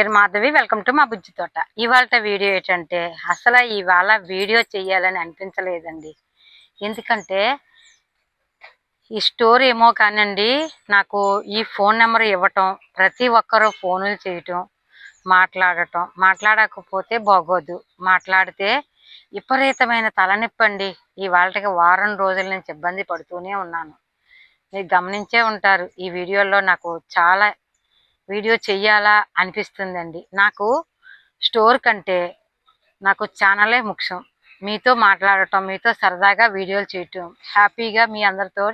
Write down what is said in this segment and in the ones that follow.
పేరు Madhavi. Welcome to మా బుజ్జి తోట. ఇవాళ వీడియో ఏంటంటే అసలు ఇవాళ వీడియో చేయాలని అనిపించలేదండి. ఎందుకంటే ఈ స్టోర్ ఏమో కానండి నాకు ఈ ఫోన్ నెంబర్ ఇవ్వటం ప్రతి ఒక్కరూ ఫోనులు చేయటం మాట్లాడటం మాట్లాడకపోతే బాగోదు. మాట్లాడితే విపరీతమైన తలనొప్పి అండి ఇవాళకి వారం రోజుల నుంచి ఇబ్బంది పడుతూనే ఉన్నాను. మీరు గమనించే ఉంటారు ఈ వీడియోలో నాకు చాలా వీడియో చెయ్యాలా అనిపిస్తుందండి. నాకు స్టోర్ కంటే నాకు ఛానలే ముఖ్యం. మీతో మాట్లాడటం మీతో సరదాగా వీడియోలు చేయటం హ్యాపీగా మీ అందరితో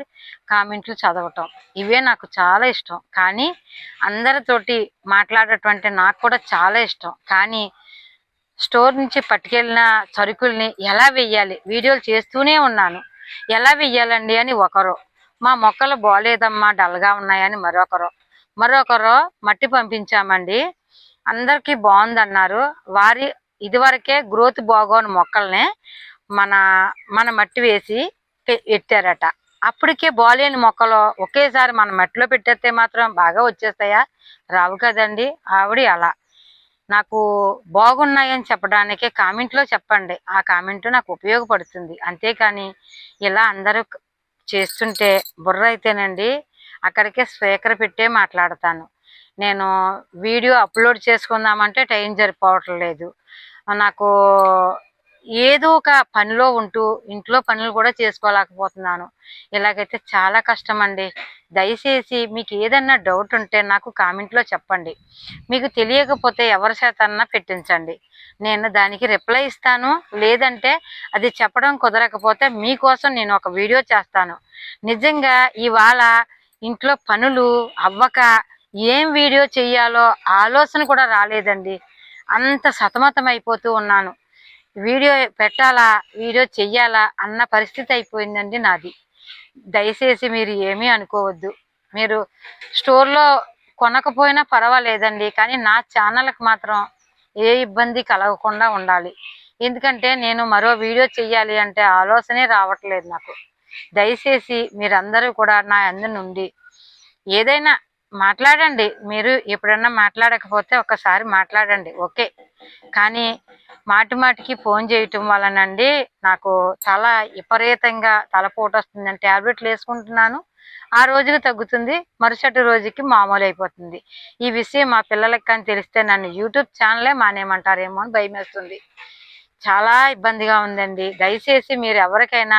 కామెంట్లు చదవటం ఇవే నాకు చాలా ఇష్టం. కానీ అందరితోటి మాట్లాడటం అంటే నాకు కూడా చాలా ఇష్టం. కానీ స్టోర్ నుంచి పట్టుకెళ్ళిన సరుకుల్ని ఎలా వెయ్యాలి? వీడియోలు చేస్తూనే ఉన్నాను. ఎలా వెయ్యాలండి అని ఒకరు. మా మొక్కలు బాగాలేదమ్మా డల్గా ఉన్నాయని మరొకరు. మరొకరు మట్టి పంపించామండి. అందరికీ బాగుందన్నారు. వారి ఇదివరకే గ్రోత్ బాగోని మొక్కల్ని మన మన మట్టి వేసి పెట్టారట అప్పటికే బాలేని మొక్కలు ఒకేసారి మన మట్టిలో పెట్టేస్తే మాత్రం బాగా వచ్చేస్తాయా? రావు కదండి. ఆవిడ అలా. నాకు బాగున్నాయని చెప్పడానికి కామెంట్లో చెప్పండి. ఆ కామెంట్ నాకు ఉపయోగపడుతుంది. అంతేకాని ఇలా అందరూ చేస్తుంటే బుర్ర అయితేనండి అక్కడికే స్పీకర్ పెట్టే మాట్లాడతాను. నేను వీడియో అప్లోడ్ చేసుకుందామంటే టైం సరిపోవటం లేదు. నాకు ఏదో ఒక పనిలో ఉంటూ ఇంట్లో పనులు కూడా చేసుకోలేకపోతున్నాను. ఇలాగైతే చాలా కష్టం అండి దయచేసి మీకు ఏదన్నా డౌట్ ఉంటే నాకు కామెంట్లో చెప్పండి. మీకు తెలియకపోతే ఎవరి చేతన్నా పెట్టించండి. నేను దానికి రిప్లై ఇస్తాను. లేదంటే అది చెప్పడం కుదరకపోతే మీకోసం నేను ఒక వీడియో చేస్తాను. నిజంగా ఇవాళ ఇంట్లో పనులు అవ్వక ఏం వీడియో చెయ్యాలో ఆలోచన కూడా రాలేదండి. అంత సతమతం అయిపోతూ ఉన్నాను. వీడియో పెట్టాలా వీడియో చెయ్యాలా అన్న పరిస్థితి అయిపోయిందండి నాది. దయచేసి మీరు ఏమీ అనుకోవద్దు. మీరు స్టోర్లో కొనకపోయినా పర్వాలేదండి కానీ నా ఛానల్కి మాత్రం ఏ ఇబ్బంది కలగకుండా ఉండాలి. ఎందుకంటే నేను మరో వీడియో చెయ్యాలి అంటే ఆలోచనే రావట్లేదు నాకు. దయచేసి మీరందరూ కూడా నా అందు నుండి ఏదైనా మాట్లాడండి. మీరు ఎప్పుడన్నా మాట్లాడకపోతే ఒకసారి మాట్లాడండి. ఓకే? కానీ మాటి మాటికి ఫోన్ చేయటం వలనండి నాకు చాలా విపరీతంగా తలపోటు వస్తుందని ట్యాబ్లెట్లు వేసుకుంటున్నాను. ఆ రోజుకి తగ్గుతుంది. మరుసటి రోజుకి మామూలు అయిపోతుంది ఈ విషయం మా పిల్లలకి కానీ తెలిస్తే నన్ను యూట్యూబ్ ఛానలే మానేయమంటారేమో అని భయం చాలా ఇబ్బందిగా ఉందండి. దయచేసి మీరు ఎవరికైనా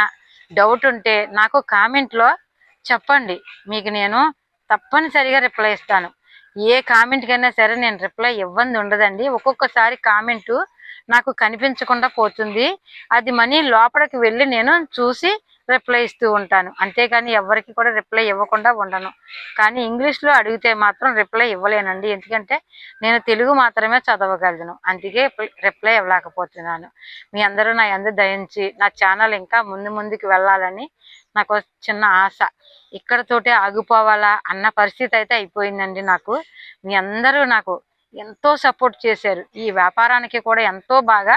డౌట్ ఉంటే నాకు కామెంట్లో చెప్పండి. మీకు నేను తప్పనిసరిగా రిప్లై ఇస్తాను. ఏ కామెంట్కైనా సరే నేను రిప్లై ఇవ్వంది ఉండదండి. ఒక్కొక్కసారి కామెంటు నాకు కనిపించకుండా పోతుంది. అది మనీ లోపలికి వెళ్ళి నేను చూసి రిప్లై ఇస్తూ ఉంటాను. అంతేకాని ఎవరికి కూడా రిప్లై ఇవ్వకుండా ఉండను. కానీ ఇంగ్లీష్లో అడిగితే మాత్రం రిప్లై ఇవ్వలేనండి. ఎందుకంటే నేను తెలుగు మాత్రమే చదవగలను. అందుకే రిప్లై ఇవ్వలేకపోతున్నాను. మీ అందరూ నా అందరు దయించి నా ఛానల్ ఇంకా ముందు ముందుకు వెళ్ళాలని నాకు చిన్న ఆశ. ఇక్కడతోటే ఆగిపోవాలా అన్న పరిస్థితి అయితే అయిపోయిందండి నాకు. మీ అందరూ నాకు ఎంతో సపోర్ట్ చేశారు. ఈ వ్యాపారానికి కూడా ఎంతో బాగా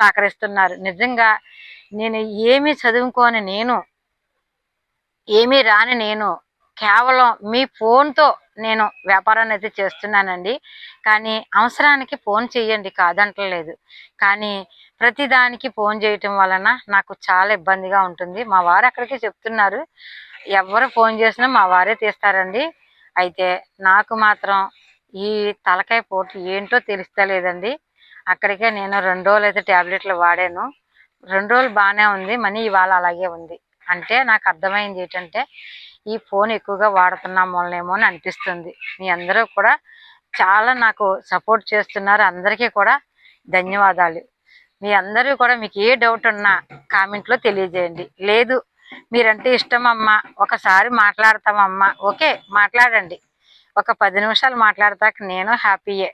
సహకరిస్తున్నారు. నిజంగా నేను ఏమీ చదువుకోని నేను ఏమీ రాని నేను కేవలం మీ ఫోన్తో నేను వ్యాపారాన్ని అయితే చేస్తున్నానండి. కానీ అవసరానికి ఫోన్ చేయండి కాదంటలేదు. కానీ ప్రతిదానికి ఫోన్ చేయటం వలన నాకు చాలా ఇబ్బందిగా ఉంటుంది. మా వారు అక్కడికి చెప్తున్నారు. ఎవరు ఫోన్ చేసినా మా వారే తీస్తారండి. అయితే నాకు మాత్రం ఈ తలకాయ పోటు ఏంటో తెలుస్తలేదండి. అక్కడికే నేను రెండు రోజులు అయితే ట్యాబ్లెట్లు వాడాను. రెండు రోజులు బాగానే ఉంది మనీ ఇవాళ అలాగే ఉంది. అంటే నాకు అర్థమైంది ఏంటంటే ఈ ఫోన్ ఎక్కువగా వాడుతున్నాం వల్లనేమో అని అనిపిస్తుంది. మీ అందరూ కూడా చాలా నాకు సపోర్ట్ చేస్తున్నారు. అందరికీ కూడా ధన్యవాదాలు. మీ అందరూ కూడా మీకు ఏ డౌట్ ఉన్నా కామెంట్లో తెలియజేయండి. లేదు మీరంటే ఇష్టం అమ్మా. ఒకసారి మాట్లాడతామమ్మా ఓకే మాట్లాడండి. ఒక పది నిమిషాలు మాట్లాడతాక నేను హ్యాపీయే.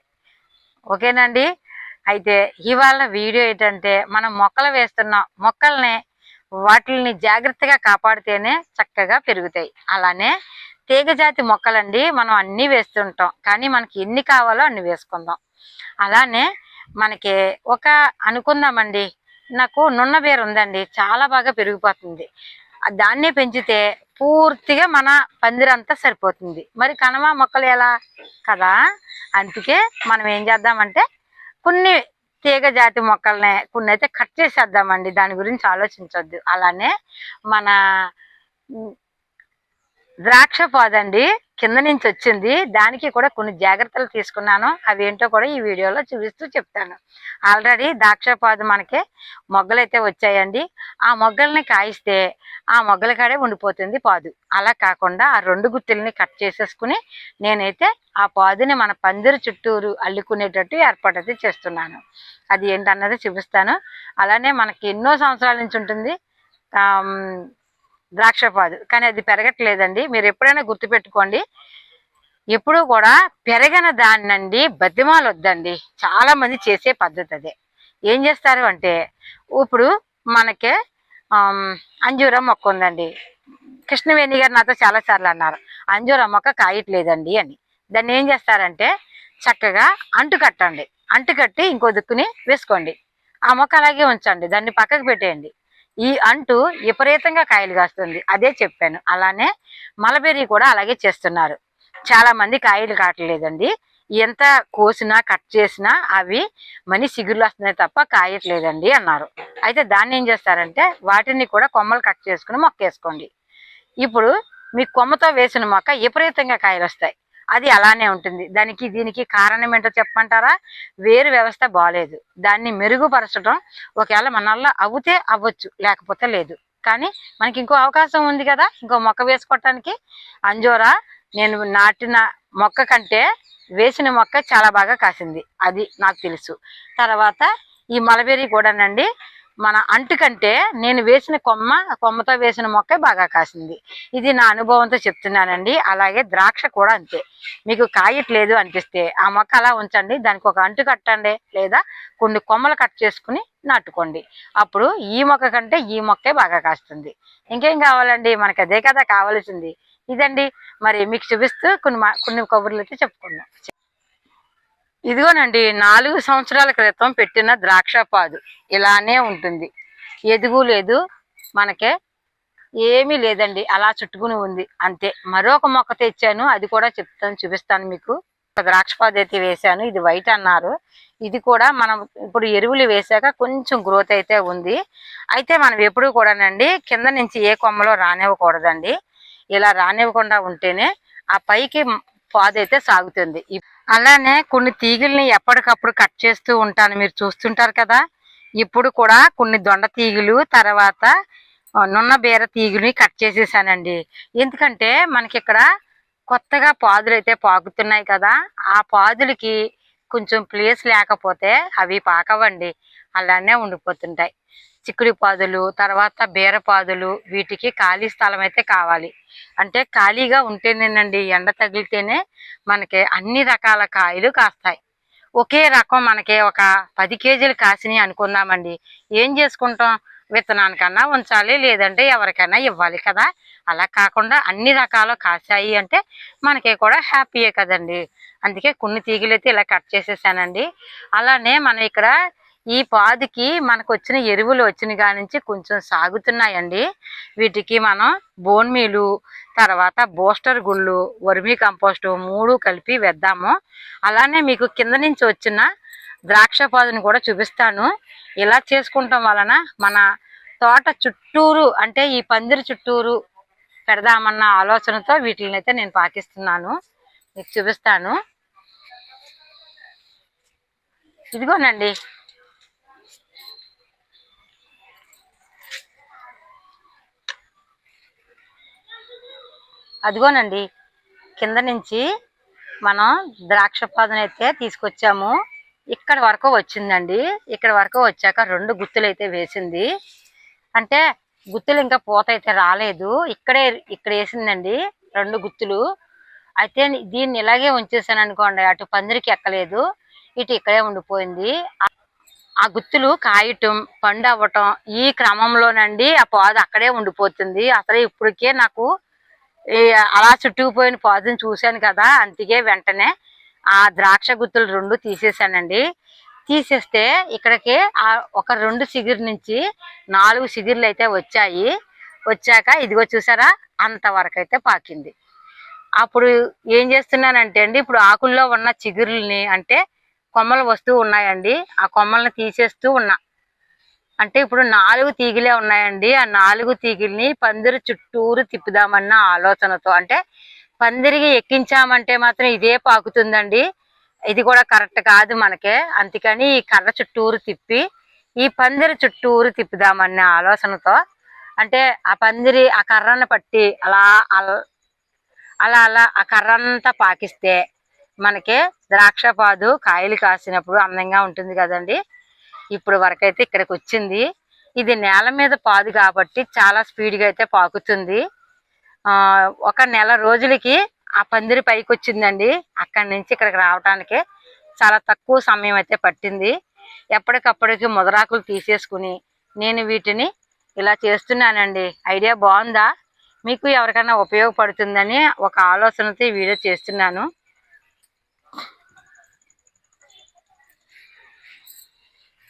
ఓకేనండి? అయితే ఇవాళ వీడియో ఏంటంటే మనం మొక్కలు వేస్తున్నాం. మొక్కల్ని వాటిని జాగ్రత్తగా కాపాడితేనే చక్కగా పెరుగుతాయి. అలానే తీగజాతి మొక్కలండి మనం అన్నీ వేస్తుంటాం. కానీ మనకి ఎన్ని కావాలో అన్ని వేసుకుందాం. అలానే మనకి ఒక అనుకుందామండి. నాకు నున్న బీర ఉందండి. చాలా బాగా పెరిగిపోతుంది. దాన్నే పెంచితే పూర్తిగా మన పందిరంతా సరిపోతుంది. మరి కనుమ మొక్కలు ఎలా కదా? అందుకే మనం ఏం చేద్దామంటే కొన్ని తీగ జాతి మొక్కల్ని కొన్ని అయితే కట్ చేసేద్దామండి. దాని గురించి ఆలోచించొద్దు. అలానే మన ద్రాక్ష పోదండి. కింద నుంచి వచ్చింది. దానికి కూడా కొన్ని జాగ్రత్తలు తీసుకున్నాను. అవి ఏంటో కూడా ఈ వీడియోలో చూపిస్తూ చెప్తాను. ఆల్రెడీ ద్రాక్షపాదు మనకి మొగ్గలైతే వచ్చాయండి. ఆ మొగ్గల్ని కాయిస్తే ఆ మొగ్గల కాడే ఉండిపోతుంది పాదు. అలా కాకుండా ఆ రెండు గుత్తుల్ని కట్ చేసేసుకుని నేనైతే ఆ పాదుని మన పందిరి చుట్టూరు అల్లుకునేటట్టు ఏర్పాటు అయితే చేస్తున్నాను. అది ఏంటన్నది చూపిస్తాను. అలానే మనకి ఎన్నో సంవత్సరాల నుంచి ఉంటుంది. ద్రాక్షపాదు. ద్రాక్ష పాదు కానీ అది పెరగట్లేదండి. మీరు ఎప్పుడైనా గుర్తుపెట్టుకోండి. ఎప్పుడూ కూడా పెరగని దాన్నండి బతిమాలు వద్దండి. చాలా మంది చేసే పద్ధతి అదే. ఏం చేస్తారు అంటే ఇప్పుడు మనకి అంజూరం మొక్క ఉందండి. కృష్ణవేణి గారు నాతో చాలా సార్లు అన్నారు. అంజూరం మొక్క కాయట్లేదండి అని. దాన్ని ఏం చేస్తారంటే చక్కగా అంటు కట్టండి. అంటు కట్టి ఇంకో దుక్కుని వేసుకోండి. ఆ మొక్క అలాగే ఉంచండి. దాన్ని పక్కకు పెట్టేయండి. ఈ అంటు విపరీతంగా కాయలు కాస్తుంది. అదే చెప్పాను. అలానే మలబెర్రీ కూడా అలాగే చేస్తున్నారు. చాలా మంది కాయలు కావట్లేదండి. ఎంత కోసినా కట్ చేసినా అవి మనీ సిగురులు వస్తున్నాయి తప్ప కాయట్లేదండి అన్నారు. అయితే దాన్ని ఏం చేస్తారంటే వాటిని కూడా కొమ్మలు కట్ చేసుకుని మొక్క వేసుకోండి ఇప్పుడు మీ కొమ్మతో వేసిన మొక్క విపరీతంగా కాయలు వస్తాయి. అది అలానే ఉంటుంది. దానికి దీనికి కారణం ఏంటో చెప్పమంటారా? వేరు వ్యవస్థ బాగాలేదు దాన్ని మెరుగుపరచడం ఒకవేళ మనల్లా అవుతే అవ్వచ్చు లేకపోతే లేదు. కానీ మనకి ఇంకో అవకాశం ఉంది కదా? ఇంకో మొక్క వేసుకోవటానికి. అంజోరా నేను నాటిన మొక్క కంటే వేసిన మొక్క చాలా బాగా కాసింది. అది నాకు తెలుసు. తర్వాత ఈ మలబెర్రీ కూడానండి మన అంటు కంటే నేను వేసిన కొమ్మ కొమ్మతో వేసిన మొక్క బాగా కాసింది. ఇది నా అనుభవంతో చెప్తున్నానండి. అలాగే ద్రాక్ష కూడా అంతే. మీకు కాయట్లేదు అనిపిస్తే ఆ మొక్క అలా ఉంచండి. దానికి ఒక అంటు కట్టండి లేదా కొన్ని కొమ్మలు కట్ చేసుకుని నాటుకోండి. అప్పుడు ఈ మొక్క కంటే ఈ మొక్కే బాగా కాస్తుంది. ఇంకేం కావాలండి? మనకి అదే కదా కావాల్సింది. ఇదండి. మరి మీకు చూపిస్తూ కొన్ని మా- కొన్ని కబుర్లు అయితే చెప్పుకుందాం. ఇదిగోనండి నాలుగు సంవత్సరాల క్రితం పెట్టిన ద్రాక్ష పాదు ఇలానే ఉంటుంది. ఎదుగు లేదు మనకే ఏమీ లేదండి. అలా చుట్టుకుని ఉంది. అంతే. మరొక మొక్క తెచ్చాను. అది కూడా చెప్తాను చూపిస్తాను మీకు. ఒక ద్రాక్ష పాదు అయితే వేశాను. ఇది వైట్ అన్నారు. ఇది కూడా మనం ఇప్పుడు ఎరువులు వేసాక కొంచెం గ్రోత్ అయితే ఉంది. అయితే మనం ఎప్పుడు కూడానండి కింద నుంచి ఏ కొమ్మలో రానివ్వకూడదండి. ఇలా రానివ్వకుండా ఉంటేనే ఆ పైకి పాదు అయితే సాగుతుంది. అలానే కొన్ని తీగల్ని ఎప్పటికప్పుడు కట్ చేస్తూ ఉంటాను. మీరు చూస్తుంటారు కదా ఇప్పుడు కూడా కొన్ని దొండ తీగలు తర్వాత నున్న బీర తీగని కట్ చేసేసానండి. ఎందుకంటే మనకి ఇక్కడ కొత్తగా పాదులు అయితే పాకుతున్నాయి కదా ఆ పాదులకి కొంచెం ప్లేస్ లేకపోతే అవి పాకవండి. అలానే ఉండిపోతుంటాయి. చిక్కుడు పాదులు తర్వాత బీర పాదులు వీటికి ఖాళీ స్థలం అయితే కావాలి. అంటే ఖాళీగా ఉంటేనేనండి ఎండ తగిలితేనే మనకి అన్ని రకాల కాయలు కాస్తాయి. ఒకే రకం మనకి ఒక పది కేజీలు కాసినాయి అనుకుందామండి ఏం చేసుకుంటాం? విత్తనానికన్నా ఉంచాలి లేదంటే ఎవరికైనా ఇవ్వాలి కదా. అలా కాకుండా అన్ని రకాలు కాసాయి అంటే మనకి కూడా హ్యాపీయే కదండి. అందుకే కొన్ని తీగలు అయితే ఇలా కట్ చేసేసానండి. అలానే మనం ఇక్కడ ఈ పాదికి మనకు వచ్చిన ఎరువులు వచ్చిన కానించి నుంచి కొంచెం సాగుతున్నాయండి. వీటికి మనం బోన్ మీలు తర్వాత బూస్టర్ గుళ్ళు వర్మీ కంపోస్టు మూడు కలిపి వేద్దాము. అలానే మీకు కింద నుంచి వచ్చిన ద్రాక్ష పాదుని కూడా చూపిస్తాను. ఇలా చేసుకుంటాం వలన మన తోట చుట్టూరు అంటే ఈ పందిరి చుట్టూరు పెడదామన్న ఆలోచనతో వీటిని అయితే నేను పాకిస్తున్నాను. మీకు చూపిస్తాను. ఇదిగోనండి. అదిగోనండి కింద నుంచి మనం ద్రాక్ష పాదన అయితే తీసుకొచ్చాము. ఇక్కడ వరకు వచ్చిందండి. ఇక్కడ వరకు వచ్చాక రెండు గుత్తులు అయితే వేసింది. అంటే గుత్తులు ఇంకా పూత అయితే రాలేదు. ఇక్కడే ఇక్కడ వేసిందండి రెండు గుత్తులు. అయితే దీన్ని ఇలాగే ఉంచేసాను అనుకోండి అటు పందిరికి ఎక్కలేదు ఇటు ఇక్కడే ఉండిపోయింది. ఆ- గుత్తులు కాయటం పండు అవ్వటం ఈ క్రమంలోనండి ఆ పాదు అక్కడే ఉండిపోతుంది. అసలు ఇప్పటికే నాకు అలా చుట్టుకుపోయిన పాదుని చూశాను కదా అందుకే వెంటనే ఆ ద్రాక్ష గుత్తులు రెండు తీసేసానండి తీసేస్తే ఇక్కడికి ఆ ఒక రెండు సిగిరి నుంచి నాలుగు సిగిర్లు అయితే వచ్చాయి. వచ్చాక ఇదిగో చూసారా అంతవరకు అయితే పాకింది. అప్పుడు ఏం చేస్తున్నానంటే అండి ఇప్పుడు ఆకుల్లో ఉన్న చిగురుల్ని అంటే కొమ్మలు వస్తూ ఉన్నాయండి. ఆ కొమ్మల్ని తీసేస్తూ ఉన్నా. అంటే ఇప్పుడు నాలుగు తీగలే ఉన్నాయండి. ఆ నాలుగు తీగల్ని పందిరి చుట్టూరు తిప్పుదామన్న ఆలోచనతో అంటే పందిరికి ఎక్కించామంటే మాత్రం ఇదే పాకుతుందండి. ఇది కూడా కరెక్ట్ కాదు మనకే. అందుకని ఈ కర్ర చుట్టూరు తిప్పి ఈ పందిరి చుట్టూరు తిప్పుదామన్న ఆలోచనతో అంటే ఆ పందిరి ఆ కర్రను పట్టి అలా అలా అలా ఆ కర్ర అంతా పాకిస్తే మనకి ద్రాక్ష పాదు కాయలు కాసినప్పుడు అందంగా ఉంటుంది కదండి. ఇప్పుడు వరకైతే ఇక్కడికి వచ్చింది. ఇది నేల మీద పాదు కాబట్టి చాలా స్పీడ్గా అయితే పాకుతుంది. ఒక నెల రోజులకి ఆ పందిరి పైకి వచ్చిందండి. అక్కడి నుంచి ఇక్కడికి రావడానికి చాలా తక్కువ సమయం అయితే పట్టింది. ఎప్పటికప్పటికి ముదరాకులు తీసేసుకుని నేను వీటిని ఇలా చేస్తున్నానండి. ఐడియా బాగుందా? మీకు ఎవరికైనా ఉపయోగపడుతుందని ఒక ఆలోచనతో ఈ వీడియో చేస్తున్నాను.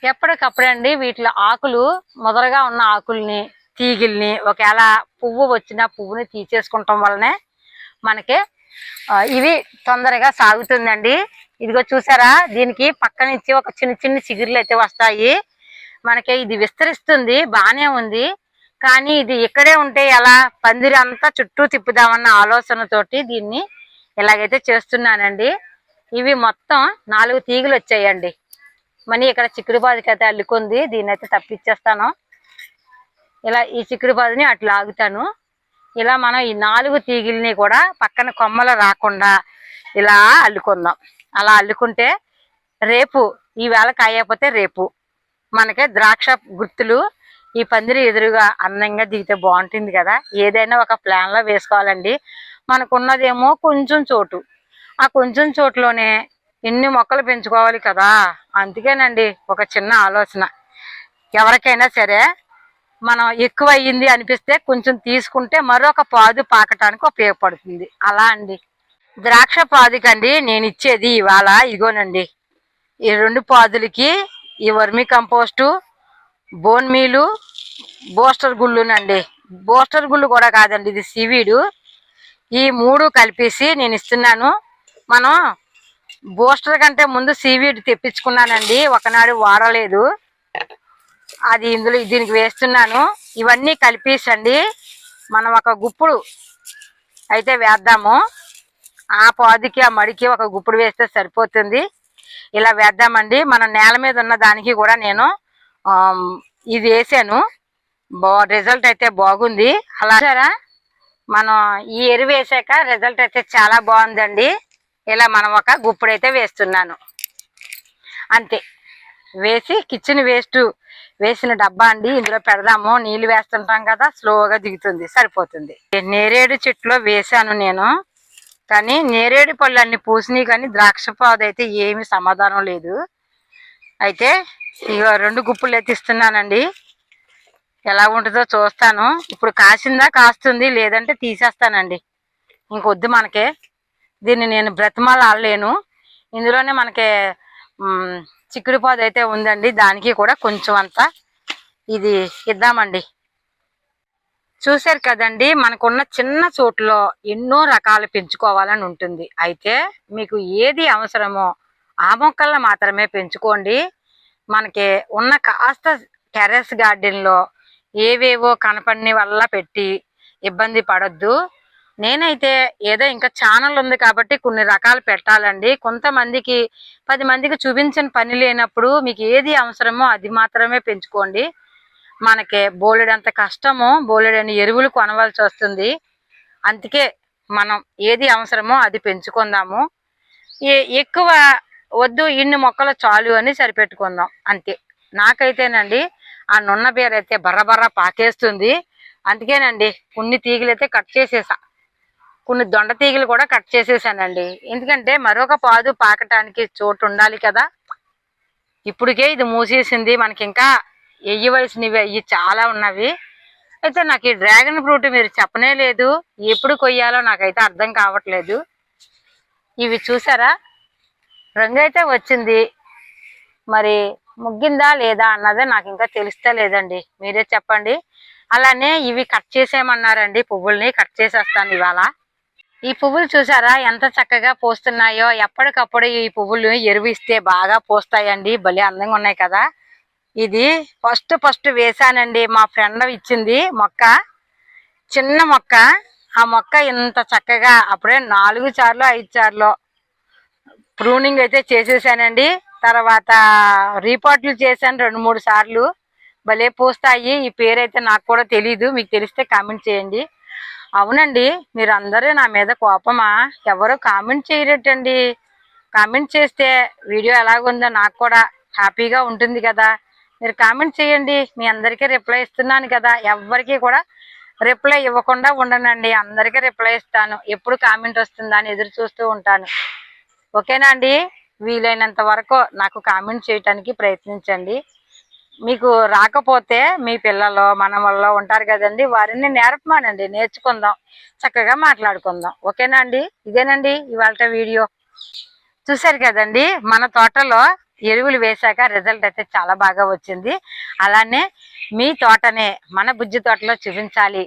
ఎప్పటికప్పుడే అండి వీటిలో ఆకులు మొదలుగా ఉన్న ఆకుల్ని తీగిల్ని ఒకవేళ పువ్వు వచ్చిన పువ్వుని తీసేసుకుంటాం వల్లనే మనకి ఇవి తొందరగా సాగుతుందండి. ఇదిగో చూసారా దీనికి పక్క నుంచి ఒక చిన్న చిన్న చిగురులు అయితే వస్తాయి. మనకి ఇది విస్తరిస్తుంది బాగానే ఉంది. కానీ ఇది ఇక్కడే ఉంటే ఎలా పందిరి అంతా చుట్టూ తిప్పుదామన్న ఆలోచనతోటి దీన్ని ఇలాగైతే చేస్తున్నానండి. ఇవి మొత్తం నాలుగు తీగలు వచ్చాయండి. మనీ ఇక్కడ చిక్కుడు బాధకి అయితే అల్లుకుంది. దీన్ని అయితే తప్పించేస్తాను ఇలా ఈ చిక్కుడు బాధని అట్లా ఆగుతాను. ఇలా మనం ఈ నాలుగు తీగిల్ని కూడా పక్కన కొమ్మలు రాకుండా ఇలా అల్లుకుందాం. అలా అల్లుకుంటే రేపు ఈవేళ కాయకపోతే రేపు. మనకి ద్రాక్ష గుర్తులు ఈ పందిరి ఎదురుగా అందంగా దిగితే బాగుంటుంది కదా. ఏదైనా ఒక ప్లాన్లో వేసుకోవాలండి. మనకున్నదేమో కొంచెం చోటు. ఆ కొంచెం చోటులోనే ఎన్ని మొక్కలు పెంచుకోవాలి కదా. అందుకేనండి ఒక చిన్న ఆలోచన. ఎవరికైనా సరే మనం ఎక్కువ అయ్యింది అనిపిస్తే కొంచెం తీసుకుంటే మరొక పాదు పాకటానికి ఉపయోగపడుతుంది. అలా అండి. ద్రాక్ష పాదుకండి నేను ఇచ్చేది ఇవాళ ఇగోనండి. ఈ రెండు పాదులకి ఈ వర్మి కంపోస్టు బోన్ మీలు బోస్టర్ గుళ్ళునండి. బోస్టర్ గుళ్ళు కూడా కాదండి ఇది సివీడు. ఈ మూడు కలిపేసి నేను ఇస్తున్నాను. మనం బూస్టర్ కంటే ముందు సీవీడ్ తెప్పించుకున్నానండి. ఒకనాడు వాడలేదు. అది ఇందులో దీనికి వేస్తున్నాను. ఇవన్నీ కలిపేసండి. మనం ఒక గుప్పుడు అయితే వేద్దాము. ఆ పాదికి ఆ మడికి ఒక గుప్పుడు వేస్తే సరిపోతుంది. ఇలా వేద్దామండి. మన నేల మీద ఉన్న దానికి కూడా నేను ఇది వేసాను. బా రిజల్ట్ అయితే బాగుంది. అలా మనం ఈ ఎరువు వేసాక రిజల్ట్ అయితే చాలా బాగుందండి. ఇలా మనం ఒక గుప్పుడైతే వేస్తున్నాను. అంతే. వేసి కిచెన్ వేస్ట్ వేసిన డబ్బా అండి ఇందులో పెడదాము. నీళ్ళు వేస్తుంటాం కదా స్లోగా దిగుతుంది సరిపోతుంది. నేరేడు చెట్టులో వేసాను నేను. కానీ నేరేడు పళ్ళు అన్ని పూసినాయి కానీ ద్రాక్ష పాదు అయితే ఏమి సమాధానం లేదు. అయితే ఇక రెండు గుప్పులు అయితే ఎలా ఉంటుందో చూస్తాను. ఇప్పుడు కాసిందా కాస్తుంది లేదంటే తీసేస్తానండి. ఇంకొద్దు మనకే. దీన్ని నేను బ్రతమాల ఆడలేను ఇందులోనే మనకి చిక్కుడు పాదు అయితే ఉందండి. దానికి కూడా కొంచెం అంత ఇది ఇద్దామండి. చూశారు కదండి మనకున్న చిన్న చోట్లో ఎన్నో రకాలు పెంచుకోవాలని ఉంటుంది. అయితే మీకు ఏది అవసరమో ఆ మొక్కలను మాత్రమే పెంచుకోండి. మనకి ఉన్న కాస్త టెర్రస్ గార్డెన్లో ఏవేవో కనపడిన వల్ల పెట్టి ఇబ్బంది పడొద్దు. నేనైతే ఏదో ఇంకా ఛానల్ ఉంది కాబట్టి కొన్ని రకాలు పెట్టాలండి. కొంతమందికి పది మందికి చూపించిన పని లేనప్పుడు మీకు ఏది అవసరమో అది మాత్రమే పెంచుకోండి. మనకి బోలెడంత కష్టము బోలెడని ఎరువులు కొనవలసి వస్తుంది. అందుకే మనం ఏది అవసరమో అది పెంచుకుందాము. ఏ- ఎక్కువ వద్దు ఇన్ని మొక్కలు చాలు అని సరిపెట్టుకుందాం. అంతే. నాకైతేనండి ఆ నున్న బీర అయితే బర్ర బర్ర పాకేస్తుంది. అందుకేనండి కొన్ని తీగలు అయితే కట్ చేసేసా. కొన్ని దొండ తీగలు కూడా కట్ చేసేసానండి. ఎందుకంటే మరొక పాదు పాకటానికి చోటు ఉండాలి కదా. ఇప్పటికే ఇది మూసేసింది. మనకి ఇంకా ఎయ్యవలసినవి అయ్యి చాలా ఉన్నవి. అయితే నాకు ఈ డ్రాగన్ ఫ్రూట్ మీరు చెప్పనే లేదు. ఎప్పుడు కొయ్యాలో నాకైతే అర్థం కావట్లేదు. ఇవి చూసారా? రంగు అయితే వచ్చింది. మరి ముగ్గిందా లేదా అన్నదే నాకు ఇంకా తెలుస్తా లేదండి మీరే చెప్పండి. అలానే ఇవి కట్ చేసేయమన్నారండి. పువ్వుల్ని కట్ చేసేస్తాను ఇవాళ. ఈ పువ్వులు చూసారా? ఎంత చక్కగా పోస్తున్నాయో. ఎప్పటికప్పుడు ఈ పువ్వులు ఎరువిస్తే బాగా పోస్తాయండి. భలే అందంగా ఉన్నాయి కదా. ఇది ఫస్ట్ ఫస్ట్ వేసానండి మా ఫ్రెండ్ ఇచ్చింది మొక్క. చిన్న మొక్క. ఆ మొక్క ఇంత చక్కగా అప్పుడే నాలుగు సార్లు ఐదు సార్లు ప్రూనింగ్ అయితే చేసేసానండి. తర్వాత రీపాట్లు చేశాను రెండు మూడు సార్లు. భలే పూస్తాయి. ఈ పేరు అయితే నాకు కూడా తెలీదు. మీకు తెలిస్తే కామెంట్ చేయండి. అవునండి మీరందరూ నా మీద కోపమా? ఎవరు కామెంట్ చేయరేటండి? కామెంట్ చేస్తే వీడియో ఎలాగుందో నాకు కూడా హ్యాపీగా ఉంటుంది కదా. మీరు కామెంట్ చేయండి మీ అందరికీ రిప్లై ఇస్తున్నాను కదా. ఎవరికి కూడా రిప్లై ఇవ్వకుండా ఉండనండి అందరికీ రిప్లై ఇస్తాను. ఎప్పుడు కామెంట్ వస్తుందా అని ఎదురు చూస్తూ ఉంటాను. ఓకేనా అండి? వీలైనంత వరకు నాకు కామెంట్ చేయటానికి ప్రయత్నించండి. మీకు రాకపోతే మీ పిల్లలు మనవల్లో ఉంటారు కదండి వారిని నేర్పమానండి. నేర్చుకుందాం. చక్కగా మాట్లాడుకుందాం. ఓకేనా అండి? ఇదేనండి ఇవాళ వీడియో. చూశారు కదండి మన తోటలో ఎరువులు వేశాక రిజల్ట్ అయితే చాలా బాగా వచ్చింది. అలానే మీ తోటనే మన బుజ్జి తోటలో చూపించాలి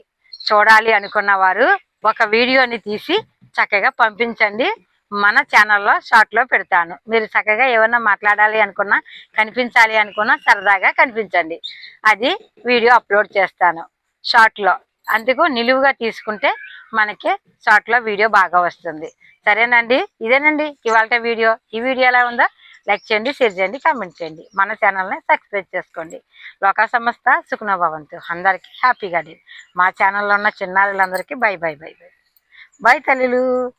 చూడాలి అనుకున్న వారు ఒక వీడియోని తీసి చక్కగా పంపించండి. మన ఛానల్లో షార్ట్లో పెడతాను. మీరు చక్కగా ఏమన్నా మాట్లాడాలి అనుకున్నా కనిపించాలి అనుకున్నా సరదాగా కనిపించండి. అది వీడియో అప్లోడ్ చేస్తాను. షార్ట్లో అందుకు నిలువుగా తీసుకుంటే మనకి షార్ట్లో వీడియో బాగా వస్తుంది. సరేనండి? ఇదేనండి ఇవాళ వీడియో. ఈ వీడియో ఎలా ఉందో లైక్ చేయండి షేర్ చేయండి కామెంట్ చేయండి. మన ఛానల్ని సబ్స్క్రైబ్ చేసుకోండి. లోకా సంస్థ సుఖనభవంతు. అందరికీ హ్యాపీగా మా ఛానల్లో ఉన్న చిన్నారులందరికీ bye bye bye bye bye తల్లిలు.